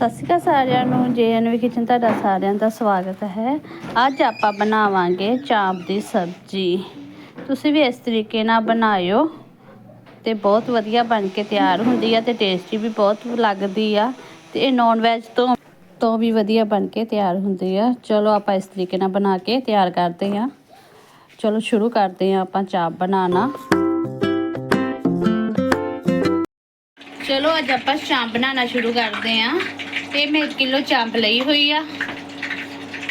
ਸਤਿ ਸ਼੍ਰੀ ਅਕਾਲ ਸਾਰਿਆਂ ਨੂੰ ਜੇਐਨਵੀ ਕਿਚਨ ਤੁਹਾਡਾ ਸਾਰਿਆਂ ਦਾ ਸਵਾਗਤ ਹੈ। ਅੱਜ ਆਪਾਂ ਬਣਾਵਾਂਗੇ ਚਾਂਪ ਦੀ ਸਬਜ਼ੀ। ਤੁਸੀਂ ਵੀ ਇਸ ਤਰੀਕੇ ਨਾਲ ਬਣਾਇਓ ਤੇ ਬਹੁਤ ਵਧੀਆ ਬਣ ਕੇ ਤਿਆਰ ਹੁੰਦੀ ਆ ਤੇ ਟੇਸਟੀ ਵੀ ਬਹੁਤ ਲੱਗਦੀ ਆ ਤੇ ਇਹ ਨੌਨ ਵੈਜ ਤੋਂ ਤੋਂ ਵੀ ਵਧੀਆ ਬਣ ਕੇ ਤਿਆਰ ਹੁੰਦੀ ਆ। ਚਲੋ ਆਪਾਂ ਇਸ ਤਰੀਕੇ ਨਾਲ ਬਣਾ ਕੇ ਤਿਆਰ ਕਰਦੇ ਆ। ਚਲੋ ਸ਼ੁਰੂ ਕਰਦੇ ਆ ਆਪਾਂ ਚਾਂਪ ਬਣਾਉਣਾ। ਚਲੋ ਅੱਜ ਆਪਾਂ ਚਾਂਪ ਬਣਾਉਣਾ ਸ਼ੁਰੂ ਕਰਦੇ ਆਂ। ਤੇ ਮੈਂ 1 ਕਿਲੋ ਚਾਂਪ ਲਈ ਹੋਈ ਆ।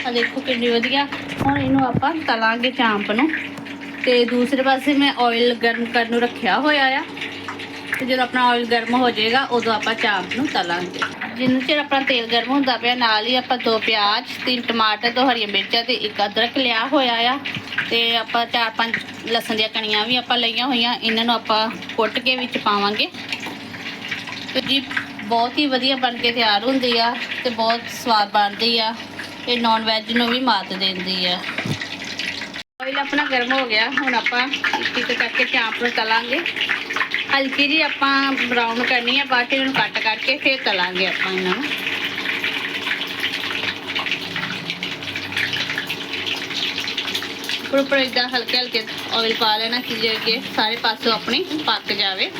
ਆ ਦੇਖੋ ਕਿੰਨੀ ਵਧੀਆ। ਹੁਣ ਇਹਨੂੰ ਆਪਾਂ ਤਲਾਂਗੇ ਚਾਂਪ ਨੂੰ। ਤੇ ਦੂਸਰੇ ਪਾਸੇ ਮੈਂ ਆਇਲ ਗਰਮ ਕਰਨ ਨੂੰ ਰੱਖਿਆ ਹੋਇਆ ਆ। ਤੇ ਜਦੋਂ ਆਪਣਾ ਆਇਲ ਗਰਮ ਹੋ ਜਾਏਗਾ, ਉਦੋਂ ਆਪਾਂ ਚਾਂਪ ਨੂੰ ਤਲਾਂਗੇ। ਜਿੰਨੇ ਚਿਰ ਆਪਣਾ ਤੇਲ ਗਰਮ ਹੁੰਦਾ ਪਿਆ, ਨਾਲ ਹੀ ਆਪਾਂ ਦੋ ਪਿਆਜ਼, ਤਿੰਨ ਟਮਾਟਰ, ਦੋ ਹਰੀਆਂ ਮਿਰਚਾਂ ਤੇ ਇੱਕ ਅਦਰਕ ਲਿਆ ਹੋਇਆ ਆ। ਤੇ ਆਪਾਂ ਚਾਰ ਪੰਜ ਲਸਣ ਦੀਆਂ ਕਣੀਆਂ ਵੀ ਆਪਾਂ ਲਈਆਂ ਹੋਈਆਂ। ਇਹਨਾਂ ਨੂੰ ਆਪਾਂ ਕੁੱਟ ਕੇ ਵਿੱਚ ਪਾਵਾਂਗੇ। ਤੇ ਜੀ ਬਹੁਤ ਹੀ ਵਧੀਆ ਬਣ ਕੇ ਤਿਆਰ ਹੁੰਦੀ ਆ ਤੇ ਬਹੁਤ ਸਵਾਦ ਬਣਦੀ ਆ। ਇਹ ਨੌਨ ਵੈਜ ਨੂੰ ਵੀ ਮਾਤ ਦਿੰਦੀ ਆ। ਆਇਲ ਆਪਣਾ ਗਰਮ ਹੋ ਗਿਆ। ਹੁਣ ਆਪਾਂ ਇੱਕ ਇੱਕ ਕਰਕੇ ਚਾਂਪ ਨੂੰ ਤਲਾਂਗੇ। ਹਲਕੀ ਜੀ ਆਪਾਂ ਬਰਾਊਨ ਕਰਨੀ ਆ, ਬਾਅਦ ਚ ਇਹਨੂੰ ਕੱਟ ਕਰਕੇ ਫਿਰ ਤਲਾਂਗੇ ਆਪਾਂ ਇਹਨਾਂ ਨੂੰ। ਉੱਪਰ ਉੱਪਰ ਇਦਾਂ ਹਲਕੇ ਹਲਕੇ ਆਇਲ ਪਾ ਲੈਣਾ, ਕਿ ਜੇ ਕਿ ਸਾਰੇ ਪਾਸੋਂ ਆਪਣੀ ਪੱਕ ਜਾਵੇ।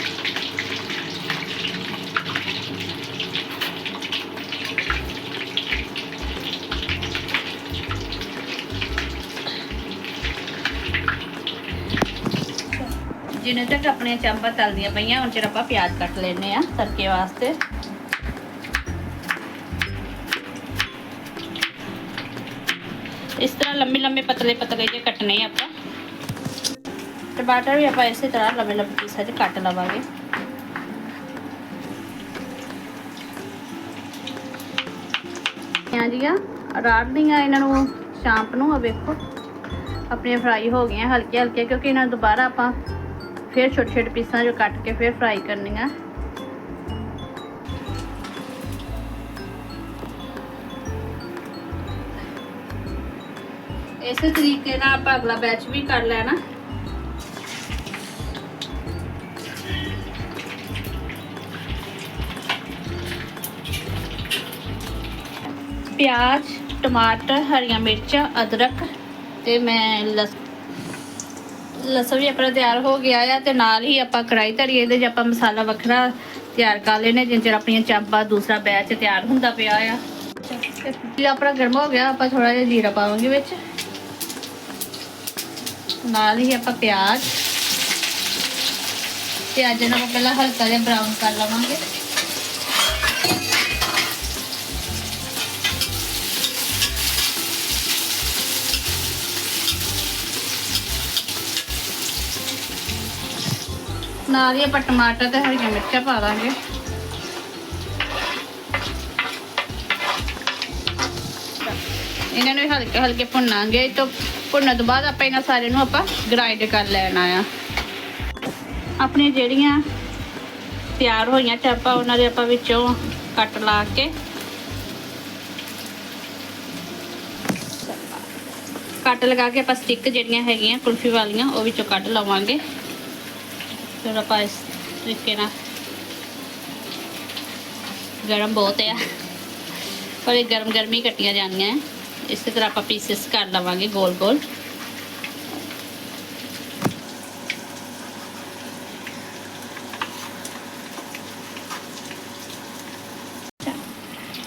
ਜਿੰਨੇ ਤੱਕ ਆਪਣੀਆਂ ਚਾਂਪਾਂ ਤਲਦੀਆਂ ਪਈਆਂ, ਹੁਣ ਚਿਰ ਆਪਾਂ ਪਿਆਜ਼ ਕੱਟ ਲੈਨੇ ਆ ਤੜਕੇ ਵਾਸਤੇ। ਇਸ ਤਰ੍ਹਾਂ ਲੰਮੇ ਲੰਮੇ ਪਤਲੇ ਪਤਲੇ ਜਿਹੇ ਕੱਟਨੇ ਆ ਆਪਾਂ। ਟਮਾਟਰ ਵੀ ਆਪਾਂ ਇਸੇ ਤਰ੍ਹਾਂ ਲੰਮੇ ਲੰਮੇ ਪੀਸਾਂ 'ਚ ਕੱਟ ਲਵਾਂਗੇ। ਪਿਆਜ਼ੀਆਂ ਰਾੜਦੀਆਂ ਇਹਨਾਂ ਨੂੰ ਚਾਂਪ ਨੂੰ ਆ ਵੇਖੋ। ਆਪਣੀਆਂ ਫਰਾਈ ਹੋ ਗਈਆਂ ਹਲਕੇ ਹਲਕੇ ਕਿਉਂਕਿ ਇਹਨਾਂ ਨੂੰ ਦੁਬਾਰਾ ਆਪਾਂ ਫਿਰ ਛੋਟੇ ਛੋਟੇ ਪੀਸਾਂ ਜੋ ਕੱਟ ਕੇ ਫਿਰ ਫਰਾਈ ਕਰਨੀਆਂ। ਇਸੇ ਤਰੀਕੇ ਨਾਲ ਆਪਾਂ ਅਗਲਾ ਬੈਚ ਵੀ ਕਰ ਲੈਣਾ। ਪਿਆਜ਼, ਟਮਾਟਰ, ਹਰੀਆਂ ਮਿਰਚਾਂ, ਅਦਰਕ ਤੇ ਮੈਂ ਲਸ ਲਸਣ ਵੀ ਆਪਣਾ ਤਿਆਰ ਹੋ ਗਿਆ ਆ ਤੇ ਨਾਲ ਹੀ ਆਪਾਂ ਕੜਾਈ ਧਰੀ ਇਹਦੇ 'ਚ ਆਪਾਂ ਮਸਾਲਾ ਵੱਖਰਾ ਤਿਆਰ ਕਰ ਲੈਨੇ ਜਿੰਨ ਚਿਰ ਆਪਣੀਆਂ ਚਾਂਪਾਂ ਦੂਸਰਾ ਬੈਚ ਤਿਆਰ ਹੁੰਦਾ ਪਿਆ ਆ। ਜੇ ਆਪਣਾ ਗਰਮ ਹੋ ਗਿਆ, ਆਪਾਂ ਥੋੜਾ ਜਿਹਾ ਜੀਰਾ ਪਾਵਾਂਗੇ ਵਿੱਚ। ਨਾਲ ਹੀ ਆਪਾਂ ਪਿਆਜ਼। ਪਿਆਜ਼ਾਂ ਨੂੰ ਆਪਾਂ ਪਹਿਲਾਂ ਹਲਕਾ ਜਿਹਾ ਬਰਾਊਨ ਕਰ ਲਵਾਂਗੇ। ਨਾਲ ਹੀ ਆਪਾਂ ਟਮਾਟਰ ਤੇ ਹਰੀਆਂ ਮਿਰਚਾਂ ਪਾ ਦਾਂਗੇ। ਇਹਨਾਂ ਨੂੰ ਹਲਕੇ ਹਲਕੇ ਭੁੰਨਾਂਗੇ। ਤੋਂ ਭੁੰਨਣ ਤੋਂ ਬਾਅਦ ਆਪਾਂ ਇਹਨਾਂ ਸਾਰਿਆਂ ਨੂੰ ਆਪਾਂ ਗ੍ਰਾਈਂਡ ਕਰ ਲੈਣਾ ਆ। ਆਪਣੀਆਂ ਜਿਹੜੀਆਂ ਤਿਆਰ ਹੋਈਆਂ ਚਾਪਾਂ ਉਹਨਾਂ ਦੇ ਆਪਾਂ ਵਿੱਚੋਂ ਕੱਟ ਲਾ ਕੇ ਕੱਟ ਲਗਾ ਕੇ ਆਪਾਂ ਸਟਿੱਕ ਜਿਹੜੀਆਂ ਹੈਗੀਆਂ, ਕੁਲਫੀ ਵਾਲੀਆਂ, ਉਹ ਵਿੱਚੋਂ ਕੱਢ ਲਵਾਂਗੇ। ਫਿਰ ਆਪਾਂ ਇਸ ਤਰੀਕੇ ਨਾਲ ਗਰਮ ਬਹੁਤ ਆ ਪਰ ਇਹ ਗਰਮ ਗਰਮੀ ਕੱਟੀਆਂ ਜਾਂਦੀਆਂ ਹੈ ਇਸੇ ਤਰ੍ਹਾਂ ਆਪਾਂ ਪੀਸਸ ਕਰ ਲਵਾਂਗੇ ਗੋਲ ਗੋਲ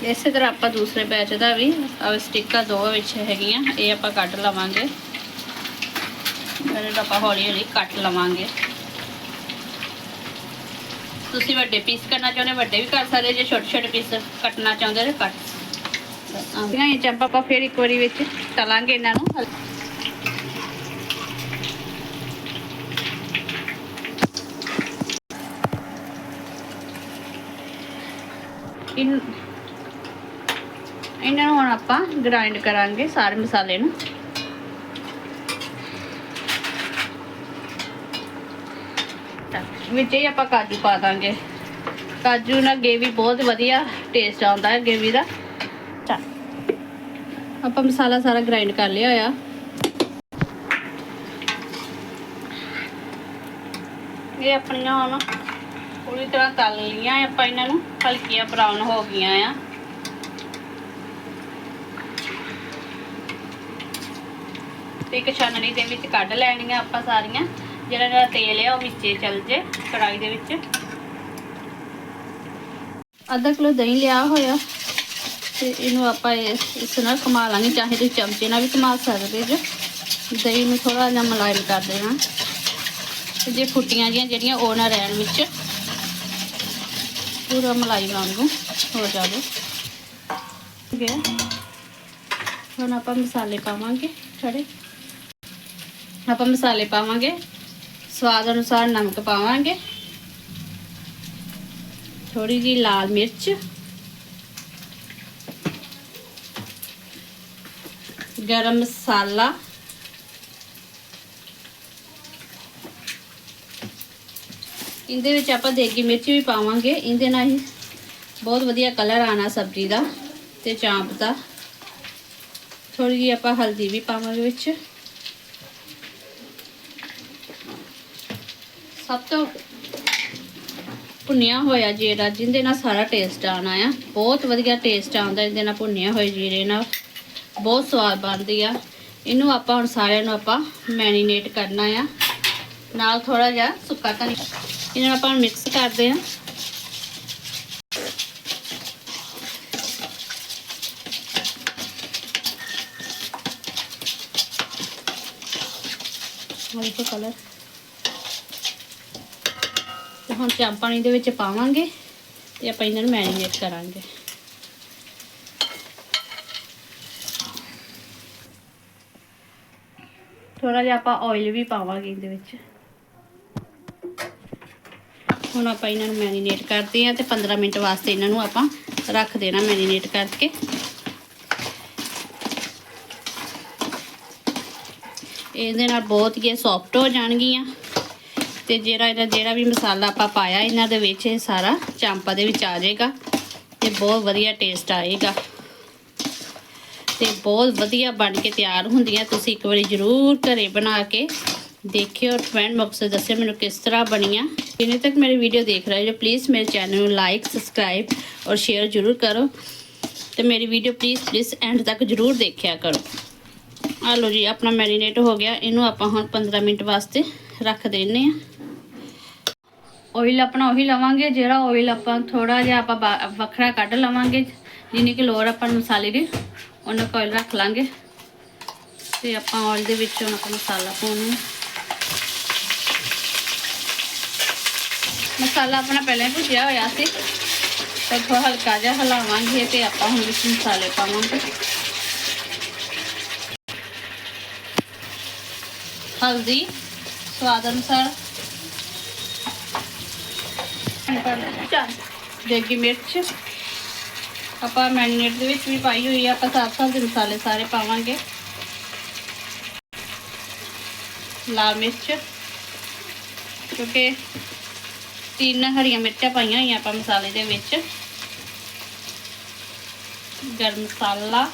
ਇਸੇ ਤਰ੍ਹਾਂ ਆਪਾਂ ਦੂਸਰੇ ਬੈਚ ਦਾ ਵੀ ਆ ਸਟਿੱਕਾਂ ਦੋ ਵਿੱਚ ਹੈਗੀਆਂ ਇਹ ਆਪਾਂ ਕੱਟ ਲਵਾਂਗੇ ਫਿਰ ਆਪਾਂ ਹੌਲੀ ਹੌਲੀ ਕੱਟ ਲਵਾਂਗੇ ਤੁਸੀਂ ਵੱਡੇ ਪੀਸ ਕਰਨਾ ਚਾਹੁੰਦੇ ਵੱਡੇ ਵੀ ਕਰ ਸਕਦੇ ਜੇ ਛੋਟੇ ਛੋਟੇ ਪੀਸ ਕੱਟਣਾ ਚਾਹੁੰਦੇ ਨੇ ਕੱਟ। ਆਂਦੀਆਂ ਇਹ ਚਾਂਪਾਂ ਆਪਾਂ ਫਿਰ ਇੱਕ ਵਾਰੀ ਵਿੱਚ ਤਲਾਂਗੇ ਇਹਨਾਂ ਨੂੰ। ਇਹਨਾਂ ਨੂੰ ਹੁਣ ਆਪਾਂ ਗ੍ਰਾਈਂਡ ਕਰਾਂਗੇ ਸਾਰੇ ਮਸਾਲੇ ਨੂੰ। ਵਿੱਚ ਹੀ ਆਪਾਂ ਕਾਜੂ ਪਾ ਦਾਂਗੇ। ਕਾਜੂ ਨਾਲ ਗੇਵੀ ਬਹੁਤ ਵਧੀਆ ਟੇਸਟ ਆਉਂਦਾ ਹੈ ਗੇਵੀ ਦਾ। ਆਪਾਂ ਮਸਾਲਾ ਸਾਰਾ ਗ੍ਰਾਈਂਡ ਕਰ ਲਿਆ ਆ ਇਹ ਆਪਣੀਆਂ ਹੁਣ ਪੂਰੀ ਤਰ੍ਹਾਂ ਤਲ ਲਈਆਂ ਆਪਾਂ ਇਹਨਾਂ ਨੂੰ, ਹਲਕੀਆਂ ਬਰਾਊਨ ਹੋ ਗਈਆਂ ਆ। ਇੱਕ ਛਾਨਣੀ ਦੇ ਵਿੱਚ ਕੱਢ ਲੈਣੀਆਂ ਆਪਾਂ ਸਾਰੀਆਂ। ਜਿਹੜਾ ਜਿਹੜਾ ਤੇਲ ਆ ਉਹ ਵਿੱਚੇ ਚੱਲ ਜੇ ਕੜਾਈ ਦੇ ਵਿੱਚ। ਅੱਧਾ ਕਿਲੋ ਦਹੀਂ ਲਿਆ ਹੋਇਆ ਤੇ ਇਹਨੂੰ ਆਪਾਂ ਇਸ ਨਾਲ ਘੁਮਾ ਲਾਂਗੇ, ਚਾਹੇ ਤੁਸੀਂ ਚਮਚੇ ਨਾਲ ਵੀ ਘੁਮਾ ਸਕਦੇ ਜੋ। ਦਹੀਂ ਨੂੰ ਥੋੜਾ ਜਿਹਾ ਮਲਾਇਮ ਕਰ ਦੇਣਾ ਤੇ ਜੇ ਫੁੱਟੀਆਂ ਜੀਆਂ ਜਿਹੜੀਆਂ ਉਹ ਨਾ ਰਹਿਣ ਵਿੱਚ, ਪੂਰਾ ਮਲਾਈ ਵਾਂਗੂ ਹੋ ਜਾਵੇ। ਗਿਆ ਹੁਣ ਆਪਾਂ ਮਸਾਲੇ ਪਾਵਾਂਗੇ, ਖੜੇ। ਆਪਾਂ ਮਸਾਲੇ ਪਾਵਾਂਗੇ। ਸਵਾਦ ਅਨੁਸਾਰ ਨਮਕ ਪਾਵਾਂਗੇ। ਥੋੜੀ ਜੀ ਲਾਲ ਮਿਰਚ। ਗਰਮ ਮਸਾਲਾ। ਇਹਦੇ ਵਿੱਚ ਆਪਾਂ ਦੇਗੀ ਮਿਰਚ ਵੀ ਪਾਵਾਂਗੇ। ਇਹਦੇ ਨਾਲ ਹੀ ਬਹੁਤ ਵਧੀਆ ਕਲਰ ਆਣਾ ਸਬਜ਼ੀ ਦਾ ਤੇ ਚਾਂਪ ਦਾ। ਥੋੜੀ ਜਿਹੀ ਆਪਾਂ ਹਲਦੀ ਵੀ ਪਾਵਾਂਗੇ ਵਿੱਚ। ਸਭ ਤੋਂ ਭੁੰਨਿਆ ਹੋਇਆ ਜੀਰਾ, ਜਿਹਦੇ ਨਾਲ ਸਾਰਾ ਟੇਸਟ ਆਣਾ ਆ। ਬਹੁਤ ਵਧੀਆ ਟੇਸਟ ਆਉਂਦਾ ਇਹਦੇ ਨਾਲ ਭੁੰਨਿਆ ਹੋਏ ਜੀਰੇ ਨਾਲ। ਬਹੁਤ ਸਵਾਦ ਬਣਦੀ ਆ। ਇਹਨੂੰ ਆਪਾਂ ਹੁਣ ਸਾਰਿਆਂ ਨੂੰ ਆਪਾਂ ਮੈਰੀਨੇਟ ਕਰਨਾ ਆ। ਨਾਲ ਥੋੜਾ ਜਿਹਾ ਸੁੱਕਾ ਧਨੀਆ। ਇਹਨਾਂ ਨੂੰ ਆਪਾਂ ਮਿਕਸ ਕਰਦੇ ਆ। ਹਲਕਾ ਕਲਰ ਹੁਣ ਚਾਂਪ ਪਾਣੀ ਦੇ ਵਿੱਚ ਪਾਵਾਂਗੇ ਤੇ ਆਪਾਂ ਇਹਨਾਂ ਨੂੰ ਮੈਰੀਨੇਟ ਕਰਾਂਗੇ। ਥੋੜਾ ਜਿਹਾ ਆਪਾਂ ਆਇਲ ਵੀ ਪਾਵਾਂਗੇ ਇਹਦੇ ਵਿੱਚ। ਹੁਣ ਆਪਾਂ ਇਹਨਾਂ ਨੂੰ ਮੈਰੀਨੇਟ ਕਰਦੇ ਆ ਤੇ 15 ਮਿੰਟ ਵਾਸਤੇ ਇਹਨਾਂ ਨੂੰ ਆਪਾਂ ਰੱਖ ਦੇਣਾ ਮੈਰੀਨੇਟ ਕਰਕੇ। ਇਹਦੇ ਨਾਲ ਬਹੁਤ ਹੀ ਸੌਫਟ ਹੋ ਜਾਣਗੀਆਂ। ਤੇ ਜਿਹੜਾ ਇਹਦਾ ਜਿਹੜਾ ਵੀ ਮਸਾਲਾ ਆਪਾਂ ਪਾਇਆ ਇਹਨਾਂ ਦੇ ਵਿੱਚ, ਇਹ ਸਾਰਾ ਚਾਂਪਾ ਦੇ ਵਿੱਚ ਆ ਜਾਏਗਾ ਤੇ ਬਹੁਤ ਵਧੀਆ ਟੇਸਟ ਆਏਗਾ। ਤੇ ਬਹੁਤ ਵਧੀਆ ਬਣ ਕੇ ਤਿਆਰ ਹੁੰਦੀਆਂ, ਤੁਸੀਂ ਇੱਕ ਵਾਰੀ ਜ਼ਰੂਰ ਘਰੇ ਬਣਾ ਕੇ ਦੇਖਿਓ ਕਮੈਂਟ ਬਾਕਸ ਵਿੱਚ ਦੱਸਿਓ ਮੈਨੂੰ ਕਿਸ ਤਰ੍ਹਾਂ ਬਣੀਆਂ। ਜਿੰਨੇ ਤੱਕ ਮੇਰੀ ਵੀਡੀਓ ਦੇਖ ਰਹੇ ਹੋ ਪਲੀਜ਼ ਮੇਰੇ ਚੈਨਲ ਨੂੰ ਲਾਈਕ ਸਬਸਕ੍ਰਾਈਬ ਔਰ ਸ਼ੇਅਰ ਜ਼ਰੂਰ ਕਰੋ। ਤੇ ਮੇਰੀ ਵੀਡੀਓ ਪਲੀਜ਼ ਪਲੀਜ਼ ਐਂਡ ਤੱਕ ਜ਼ਰੂਰ ਦੇਖਿਆ ਕਰੋ। ਆ ਲਓ ਜੀ, ਆਪਣਾ ਮੈਰੀਨੇਟ ਹੋ ਗਿਆ। ਇਹਨੂੰ ਆਪਾਂ ਹੁਣ 15 ਮਿੰਟ ਵਾਸਤੇ ਰੱਖ ਦਿੰਨੇ ਆ ਆਇਲ ਆਪਣਾ ਉਹੀ ਲਵਾਂਗੇ, ਜਿਹੜਾ ਆਇਲ ਆਪਾਂ ਥੋੜਾ ਜਿਹਾ ਆਪਾਂ ਬਾ- ਵੱਖਰਾ ਕੱਢ ਲਵਾਂਗੇ, ਜਿੰਨੀ ਕਿ ਲੋੜ ਆਪਾਂ ਨੂੰ ਮਸਾਲੇ ਦੀ, ਉਹਨਾਂ ਕੋਲ ਰੱਖ ਲਾਂਗੇ। ਤੇ ਆਪਾਂ ਆਇਲ ਦੇ ਵਿੱਚ ਹੁਣ ਆਪਾਂ ਮਸਾਲਾ ਪਾਉਣਾ ਮਸਾਲਾ ਆਪਣਾ ਪਹਿਲਾਂ ਹੀ ਭੁੱਜਿਆ ਹੋਇਆ ਸੀ। ਤੇ ਥੋੜਾ ਹਲਕਾ ਜਿਹਾ ਹਿਲਾਵਾਂਗੇ ਤੇ ਆਪਾਂ ਹੁਣ ਵਿੱਚ ਮਸਾਲੇ ਪਾਵਾਂਗੇ। ਹਲਦੀ, ਸਵਾਦ ਅਨੁਸਾਰ ਦੇਗੀ ਮਿਰਚ। ਆਪਾਂ ਮੈਰੀਨੇਟ ਦੇ ਵਿੱਚ ਵੀ ਪਾਈ ਹੋਈ ਆ, ਆਪਾਂ ਸਾਫ਼ ਸਾਫ਼ ਦੇ ਮਸਾਲੇ ਸਾਰੇ ਪਾਵਾਂਗੇ। ਲਾਲ ਮਿਰਚ, ਕਿਉਂਕਿ ਤਿੰਨ ਹਰੀਆਂ ਮਿਰਚਾਂ ਪਾਈਆਂ ਹੋਈਆਂ ਆਪਾਂ ਮਸਾਲੇ ਦੇ ਵਿੱਚ। ਗਰਮ ਮਸਾਲਾ,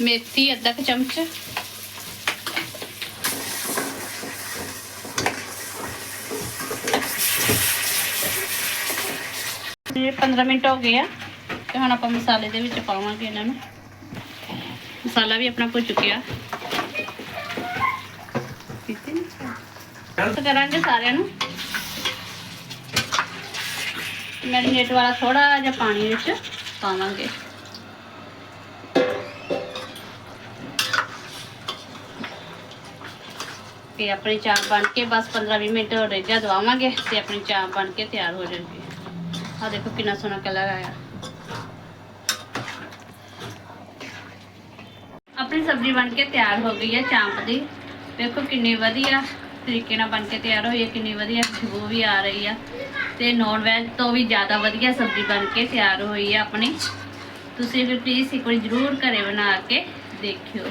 ਮੇਥੀ, ਅੱਧਾ ਕੁ ਚਮਚ। ਇਹ 15 ਮਿੰਟ ਹੋ ਗਏ ਆ ਤੇ ਹੁਣ ਆਪਾਂ ਮਸਾਲੇ ਦੇ ਵਿੱਚ ਪਾਵਾਂਗੇ ਇਹਨਾਂ ਨੂੰ। ਮਸਾਲਾ ਵੀ ਆਪਣਾ ਭੁੱਜ ਚੁੱਕਿਆ। ਮਿਕਸ ਕਰਾਂਗੇ ਸਾਰਿਆਂ ਨੂੰ। ਮੈਰੀਨੇਟ ਵਾਲਾ ਥੋੜਾ ਜਿਹਾ ਪਾਣੀ ਵਿੱਚ ਪਾਵਾਂਗੇ। ਤੇ ਆਪਣੀ ਚਾਹ ਬਣ ਕੇ ਬਸ 15-20 ਮਿੰਟ ਰੇਜਾ ਦਵਾਵਾਂਗੇ ਤੇ ਆਪਣੀ ਚਾਹ ਬਣ ਕੇ ਤਿਆਰ ਹੋ ਜਾਣਗੇ। ਆ ਦੇਖੋ ਕਿੰਨਾ ਸੋਹਣਾ ਕਲਰ ਆਇਆ। ਆਪਣੀ ਸਬਜ਼ੀ ਬਣ ਕੇ ਤਿਆਰ ਹੋ ਗਈ ਹੈ ਚਾਂਪ ਦੀ। ਦੇਖੋ ਕਿੰਨੀ ਵਧੀਆ ਤਰੀਕੇ ਨਾਲ ਬਣ ਕੇ ਤਿਆਰ ਹੋਈ ਹੈ, ਕਿੰਨੀ ਵਧੀਆ ਖੁਸ਼ਬੂ ਵੀ ਆ ਰਹੀ ਆ। ਤੇ ਨੌਨ ਵੈਜ ਤੋਂ ਵੀ ਜ਼ਿਆਦਾ ਵਧੀਆ ਸਬਜ਼ੀ ਬਣ ਕੇ ਤਿਆਰ ਹੋਈ ਹੈ ਆਪਣੀ। ਤੁਸੀਂ ਵੀ ਪਲੀਜ਼ ਇੱਕ ਵਾਰੀ ਜ਼ਰੂਰ ਘਰੇ ਬਣਾ ਕੇ ਦੇਖਿਓ।